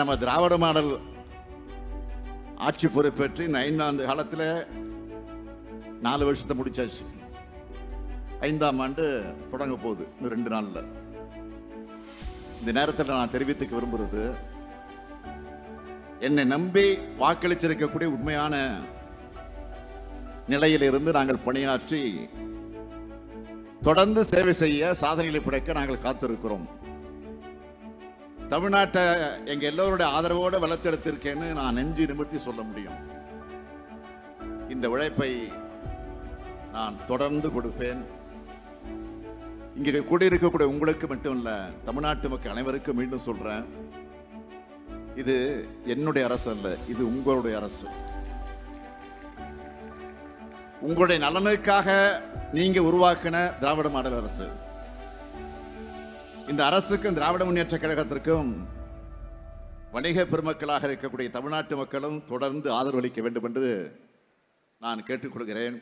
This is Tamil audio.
நம்ம திராவிட மாடல் ஆட்சி பொறுப்பேற்று இந்த ஐந்தாண்டு காலத்தில் நாலு வருஷத்தை முடிச்சாச்சு. ஐந்தாம் ஆண்டு தொடங்க போகுது இன்னும் ரெண்டு நாளில். இந்த நேரத்தில் நான் தெரிவித்துக்க விரும்புகிறது என்னை நம்பி வாக்களிச்சிருக்கக்கூடிய உண்மையான நிலையிலிருந்து நாங்கள் பணியாற்றி தொடர்ந்து சேவை செய்ய சாதனைகளை படைக்க நாங்கள் காத்திருக்கிறோம். தமிழ்நாட்டை எங்க எல்லோருடைய ஆதரவோடு வளர்த்தெடுத்திருக்கேன்னு நான் நெஞ்சு நிமிர்த்தி சொல்ல முடியும். இந்த உழைப்பை நான் தொடர்ந்து கொடுப்பேன். இங்கே கூடியிருக்கக்கூடிய உங்களுக்கு மட்டும் இல்லை தமிழ்நாட்டு மக்கள் அனைவருக்கும் மீண்டும் சொல்கிறேன் இது என்னுடைய அரசு அல்ல இது உங்களுடைய அரசு. உங்களுடைய நலனுக்காக நீங்கள் உருவாக்கின திராவிட மாடல் அரசு. இந்த அரசுக்கும் திராவிட முன்னேற்ற கழகத்திற்கும் வணிக பெருமக்களாக இருக்கக்கூடிய தமிழ்நாட்டு மக்களும் தொடர்ந்து ஆதரவளிக்க வேண்டும் என்று நான் கேட்டுக்கொள்கிறேன்.